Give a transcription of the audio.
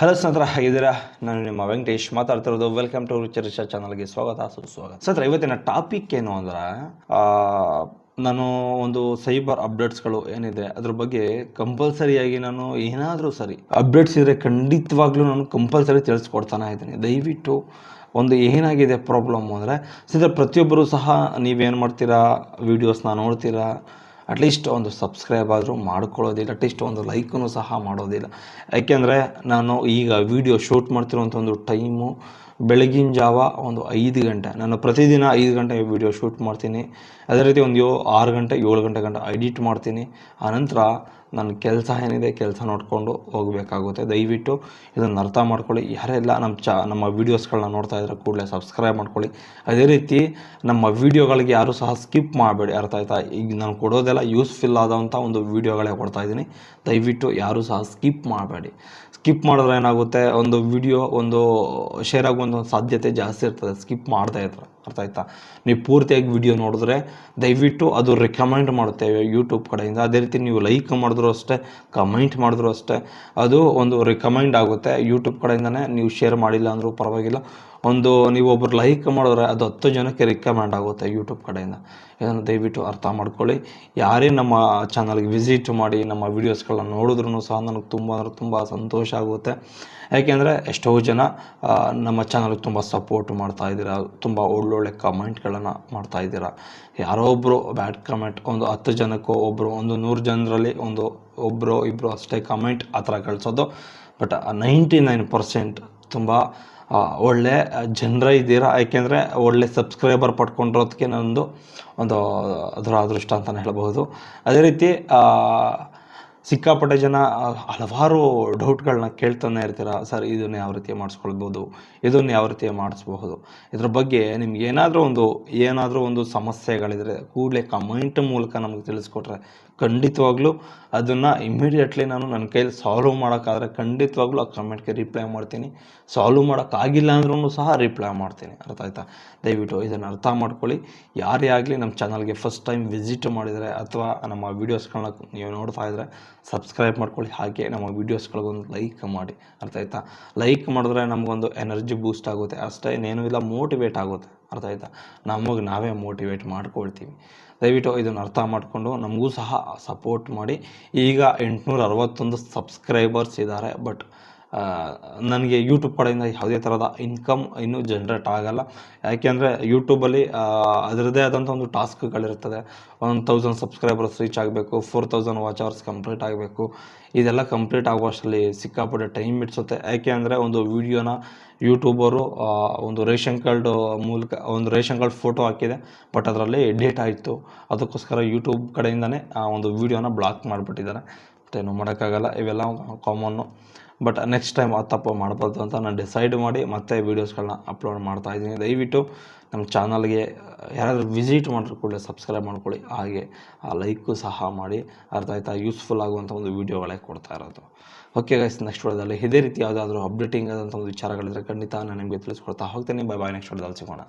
Hello ಸ್ನೇಹಿತರ, ಹೇಗಿದ್ದೀರಾ? ನಾನು ನಿಮ್ಮ ವೆಂಕಟೇಶ್ ಮಾತಾಡ್ತಿರೋದು ವೆಲ್ಕಮ್ ಟು ಚರ್ಚಾ ಚಾನಲ್ಗೆ ಸ್ವಾಗತ, ಸುಸ್ವಾಗತ. ಸ್ನೇಹಿತರ, ಇವತ್ತಿನ ಟಾಪಿಕ್ ಏನು ಅಂದ್ರೆ ನಾನು ಒಂದು ಸೈಬರ್ ಅಪ್ಡೇಟ್ಸ್ಗಳು ಏನಿದೆ, ಅದ್ರ ಬಗ್ಗೆ ಕಂಪಲ್ಸರಿಯಾಗಿ ನಾನು ಏನಾದರೂ ಸರಿ ಅಪ್ಡೇಟ್ಸ್ ಇದ್ರೆ ಖಂಡಿತವಾಗ್ಲೂ ನಾನು ಕಂಪಲ್ಸರಿ ತಿಳಿಸ್ಕೊಡ್ತಾನೆ ಇದ್ದೀನಿ. ದಯವಿಟ್ಟು ಒಂದು ಏನಾಗಿದೆ ಪ್ರಾಬ್ಲಮ್ ಅಂದರೆ, ಸ್ನೇಹಿತರೆ, ಪ್ರತಿಯೊಬ್ಬರು ಸಹ ನೀವೇನು ಮಾಡ್ತೀರಾ? ವೀಡಿಯೋಸ್ನ ನೋಡ್ತೀರಾ? ಅಟ್ಲೀಸ್ಟ್ ಒಂದು ಸಬ್ಸ್ಕ್ರೈಬ್ ಆದರೂ ಮಾಡ್ಕೊಳ್ಳೋದಿಲ್ಲ, ಅಟ್ಲೀಸ್ಟ್ ಒಂದು ಲೈಕನ್ನು ಸಹ ಮಾಡೋದಿಲ್ಲ. ಯಾಕೆಂದರೆ ನಾನು ಈಗ ವಿಡಿಯೋ ಶೂಟ್ ಮಾಡ್ತಿರುವಂಥ ಒಂದು ಟೈಮು ಬೆಳಗಿನ ಜಾವ ಒಂದು ಐದು ಗಂಟೆ. ನಾನು ಪ್ರತಿದಿನ ಐದು ಗಂಟೆ ವಿಡಿಯೋ ಶೂಟ್ ಮಾಡ್ತೀನಿ. ಅದೇ ರೀತಿ ಒಂದು ಯೋ ಆರು ಗಂಟೆ, ಏಳು ಗಂಟೆ ಗಂಟೆ ಎಡಿಟ್ ಮಾಡ್ತೀನಿ. ಆನಂತರ ನನ್ನ ಕೆಲಸ ಏನಿದೆ ಕೆಲಸ ನೋಡಿಕೊಂಡು ಹೋಗಬೇಕಾಗುತ್ತೆ. ದಯವಿಟ್ಟು ಇದನ್ನು ಅರ್ಥ ಮಾಡ್ಕೊಳ್ಳಿ. ಯಾರೆಲ್ಲ ನಮ್ಮ ಚ, ನಮ್ಮ ವೀಡಿಯೋಸ್ಗಳನ್ನ ನೋಡ್ತಾ ಇದ್ರೆ ಕೂಡಲೇ ಸಬ್ಸ್ಕ್ರೈಬ್ ಮಾಡ್ಕೊಳ್ಳಿ. ಅದೇ ರೀತಿ ನಮ್ಮ ವೀಡಿಯೋಗಳಿಗೆ ಯಾರೂ ಸಹ ಸ್ಕಿಪ್ ಮಾಡಬೇಡಿ. ಅರ್ಥ ಆಯ್ತಾ? ಈಗ ನಾನು ಕೊಡೋದೆಲ್ಲ ಯೂಸ್ಫುಲ್ ಆದಂಥ ಒಂದು ವೀಡಿಯೋಗಳೇ ಕೊಡ್ತಾ ಇದ್ದೀನಿ. ದಯವಿಟ್ಟು ಯಾರೂ ಸಹ ಸ್ಕಿಪ್ ಮಾಡಬೇಡಿ. ಸ್ಕಿಪ್ ಮಾಡಿದ್ರೆ ಏನಾಗುತ್ತೆ? ಒಂದು ವಿಡಿಯೋ ಒಂದು ಶೇರ್ ಆಗುವಂಥ ಒಂದು ಸಾಧ್ಯತೆ ಜಾಸ್ತಿ ಇರ್ತದೆ. ಸ್ಕಿಪ್ ಮಾಡ್ತಾ ಇದ್ರೆ. ಅರ್ಥ ಆಯ್ತಾ? ನೀವು ಪೂರ್ತಿಯಾಗಿ ವಿಡಿಯೋ ನೋಡಿದ್ರೆ ದಯವಿಟ್ಟು ಅದು ರೆಕಮೆಂಡ್ ಮಾಡುತ್ತೇವೆ ಯೂಟ್ಯೂಬ್ ಕಡೆಯಿಂದ. ಅದೇ ರೀತಿ ನೀವು ಲೈಕ್ ಮಾಡಿದ್ರು ಅಷ್ಟೇ ಕಮೆಂಟ್ ಮಾಡಿದ್ರು ಅಷ್ಟೇ, ಅದು ಒಂದು ರೆಕಮೆಂಡ್ ಆಗುತ್ತೆ. ಯೂಟ್ಯೂಬ್ ಕಡೆಯಿಂದನೇ ನೀವು ಶೇರ್ ಮಾಡಿಲ್ಲ ಅಂದರೂ ಪರವಾಗಿಲ್ಲ. ಒಂದು ನೀವು ಒಬ್ರು ಲೈಕ್ ಮಾಡಿದ್ರೆ ಅದು ಹತ್ತು ಜನಕ್ಕೆ ರಿಕಮೆಂಡ್ ಆಗುತ್ತೆ ಯೂಟ್ಯೂಬ್ ಕಡೆಯಿಂದ. ಇದನ್ನು ದಯವಿಟ್ಟು ಅರ್ಥ ಮಾಡ್ಕೊಳ್ಳಿ. ಯಾರೇ ನಮ್ಮ ಚಾನಲ್ಗೆ ವಿಸಿಟ್ ಮಾಡಿ, ನಮ್ಮ ವೀಡಿಯೋಸ್ಗಳನ್ನ ನೋಡಿದ್ರೂ ಸಹ ನನಗೆ ತುಂಬ ಅಂದರೆ ತುಂಬ ಸಂತೋಷ ಆಗುತ್ತೆ. ಯಾಕೆಂದರೆ ಎಷ್ಟೋ ಜನ ನಮ್ಮ ಚಾನಲ್ಗೆ ತುಂಬ ಸಪೋರ್ಟ್ ಮಾಡ್ತಾ ಇದ್ದೀರಾ, ತುಂಬ ಒಳ್ಳೊಳ್ಳೆ ಕಮೆಂಟ್ಗಳನ್ನು ಮಾಡ್ತಾ ಇದ್ದೀರಾ. ಯಾರೋ ಒಬ್ಬರು ಬ್ಯಾಡ್ ಕಮೆಂಟ್ ಒಂದು ಹತ್ತು ಜನಕ್ಕೋ ಒಬ್ಬರು ಒಂದು ನೂರು ಜನರಲ್ಲಿ ಒಂದು ಒಬ್ಬರು ಇಬ್ಬರು ಅಷ್ಟೇ ಕಮೆಂಟ್ ಆ ಥರ ಕಳಿಸೋದು. ಬಟ್ ನೈಂಟಿ ನೈನ್ ಪರ್ಸೆಂಟ್ ತುಂಬ ಒಳ್ಳೆ ಜನರ ಇದ್ದೀರಾ? ಯಾಕೆಂದರೆ ಒಳ್ಳೆ ಸಬ್ಸ್ಕ್ರೈಬರ್ ಪಡ್ಕೊಂಡಿರೋದಕ್ಕೆ ನನ್ನದು ಒಂದು ಅದರ ಅದೃಷ್ಟ ಅಂತಲೇ ಹೇಳ್ಬೋದು ಅದೇ ರೀತಿ ಸಿಕ್ಕಾಪಟ್ಟೆ ಜನ ಹಲವಾರು ಡೌಟ್ಗಳನ್ನ ಕೇಳ್ತಾನೆ ಇರ್ತೀರ? ಸರ್, ಇದನ್ನು ಯಾವ ರೀತಿ ಮಾಡಿಸ್ಕೊಳ್ಬೋದು? ಇದನ್ನು ಯಾವ ರೀತಿ ಮಾಡಿಸ್ಬಹುದು? ಇದ್ರ ಬಗ್ಗೆ ನಿಮ್ಗೆ ಏನಾದರೂ ಒಂದು ಏನಾದರೂ ಒಂದು ಸಮಸ್ಯೆಗಳಿದ್ರೆ ಕೂಡಲೇ ಕಮೆಂಟ್ ಮೂಲಕ ನಮಗೆ ತಿಳಿಸ್ಕೊಟ್ರೆ ಖಂಡಿತವಾಗ್ಲೂ ಅದನ್ನು ಇಮಿಡಿಯೇಟ್ಲಿ ನಾನು ನನ್ನ ಕೈಯಲ್ಲಿ ಸಾಲ್ವ್ ಮಾಡೋಕ್ಕಾದ್ರೆ ಖಂಡಿತವಾಗ್ಲೂ ಆ ಕಮೆಂಟ್ಗೆ ರಿಪ್ಲೈ ಮಾಡ್ತೀನಿ. ಸಾಲ್ವ್ ಮಾಡೋಕ್ಕಾಗಿಲ್ಲ ಅಂದ್ರೂ ಸಹ ರಿಪ್ಲೈ ಮಾಡ್ತೀನಿ. ಅರ್ಥ ಆಯ್ತಾ? ದಯವಿಟ್ಟು ಇದನ್ನು ಅರ್ಥ ಮಾಡ್ಕೊಳ್ಳಿ. ಯಾರೇ ಆಗಲಿ ನಮ್ಮ ಚಾನಲ್ಗೆ ಫಸ್ಟ್ ಟೈಮ್ ವಿಸಿಟ್ ಮಾಡಿದರೆ ಅಥವಾ ನಮ್ಮ ವೀಡಿಯೋಸ್ಗಳನ್ನ ನೀವು ನೋಡ್ತಾ ಇದ್ದರೆ ಸಬ್ಸ್ಕ್ರೈಬ್ ಮಾಡ್ಕೊಳ್ಳಿ. ಹಾಗೆ ನಮ್ಮ ವೀಡಿಯೋಸ್ಗಳಿಗೊಂದು ಲೈಕ್ ಮಾಡಿ. ಅರ್ಥ ಆಯ್ತಾ? ಲೈಕ್ ಮಾಡಿದ್ರೆ ನಮಗೊಂದು ಎನರ್ಜಿ ಬೂಸ್ಟ್ ಆಗುತ್ತೆ. ಅಷ್ಟೇ ಇಲ್ಲ, ಮೋಟಿವೇಟ್ ಆಗುತ್ತೆ. ಅರ್ಥ ಆಯ್ತಾ? ನಮಗೆ ನಾವೇ ಮೋಟಿವೇಟ್ ಮಾಡ್ಕೊಳ್ತೀವಿ. ದಯವಿಟ್ಟು ಇದನ್ನು ಅರ್ಥ ಮಾಡಿಕೊಂಡು ನಮಗೂ ಸಹ ಸಪೋರ್ಟ್ ಮಾಡಿ. ಈಗ ಎಂಟುನೂರ ಅರವತ್ತೊಂದು ಸಬ್ಸ್ಕ್ರೈಬರ್ಸ್ ಇದ್ದಾರೆ ಬಟ್ ನನಗೆ ಯೂಟ್ಯೂಬ್ ಕಡೆಯಿಂದ ಯಾವುದೇ ಥರದ ಇನ್ಕಮ್ ಇನ್ನೂ ಜನ್ರೇಟ್ ಆಗಲ್ಲ. ಯಾಕೆಂದರೆ ಯೂಟ್ಯೂಬಲ್ಲಿ ಅದರದ್ದೇ ಆದಂಥ ಒಂದು ಟಾಸ್ಕ್ಗಳಿರ್ತದೆ ಒಂದು ತೌಸಂಡ್ ಸಬ್ಸ್ಕ್ರೈಬರ್ಸ್ ರೀಚ್ ಆಗಬೇಕು four thousand watch hours complete ಆಗಬೇಕು. ಇದೆಲ್ಲ ಕಂಪ್ಲೀಟ್ ಆಗುವಷ್ಟರಲ್ಲಿ ಸಿಕ್ಕಾಪಟ್ಟೆ ಟೈಮ್ ಇಡ್ಸುತ್ತೆ ಯಾಕೆ ಅಂದರೆ ಒಂದು ವೀಡಿಯೋನ ಯೂಟ್ಯೂಬರು ಒಂದು ರೇಷನ್ ಕಾರ್ಡ್ ಮೂಲಕ, ಒಂದು ರೇಷನ್ ಕಾರ್ಡ್ ಫೋಟೋ ಹಾಕಿದೆ. ಬಟ್ ಅದರಲ್ಲಿ ಡೇಟ್ ಆಯಿತು ಅದಕ್ಕೋಸ್ಕರ ಯೂಟ್ಯೂಬ್ ಕಡೆಯಿಂದನೇ ಆ ಒಂದು ವೀಡಿಯೋನ ಬ್ಲಾಕ್ ಮಾಡಿಬಿಟ್ಟಿದ್ದಾರೆ. ಮತ್ತೇನು ಮಾಡೋಕ್ಕಾಗಲ್ಲ. ಇವೆಲ್ಲ ಕಾಮನ್ನು ಬಟ್ ನೆಕ್ಸ್ಟ್ ಟೈಮ್ ಆ ತಪ್ಪು ಮಾಡಬಾರ್ದು ಅಂತ ನಾನು ಡಿಸೈಡ್ ಮಾಡಿ ಮತ್ತೆ ವೀಡಿಯೋಸ್ಗಳನ್ನ ಅಪ್ಲೋಡ್ ಮಾಡ್ತಾ ಇದ್ದೀನಿ. ದಯವಿಟ್ಟು ನಮ್ಮ ಚಾನಲ್ಗೆ ಯಾರಾದರೂ ವಿಸಿಟ್ ಮಾಡಿದ್ರು ಕೂಡಲೇ ಸಬ್ಸ್ಕ್ರೈಬ್ ಮಾಡ್ಕೊಳ್ಳಿ. ಹಾಗೆ ಆ ಲೈಕು ಸಹ ಮಾಡಿ. ಅರ್ಥ ಆಯ್ತಾ? ಯೂಸ್ಫುಲ್ ಆಗುವಂಥ ಒಂದು ವೀಡಿಯೋಗಳೇ ಕೊಡ್ತಾ ಇರೋದು. ಓಕೆ ಗೈಸ್, ನೆಕ್ಸ್ಟ್ ವಿಡಿಯೋದಲ್ಲಿ ಇದೇ ರೀತಿ ಯಾವುದಾದ್ರೂ ಅಪ್ಡೇಟಿಂಗ್ ಆದಂಥ ಒಂದು ವಿಚಾರಗಳಿದ್ರೆ ಖಂಡಿತ ನಾನು ನಿಮಗೆ ತಿಳಿಸ್ಕೊಡ್ತಾ ಹೋಗ್ತೀನಿ. ಬೈ ಬಾಯ್ ನೆಕ್ಸ್ಟ್ ವಿಡಿಯೋದಲ್ಲಿ ಸಿಗೋಣ.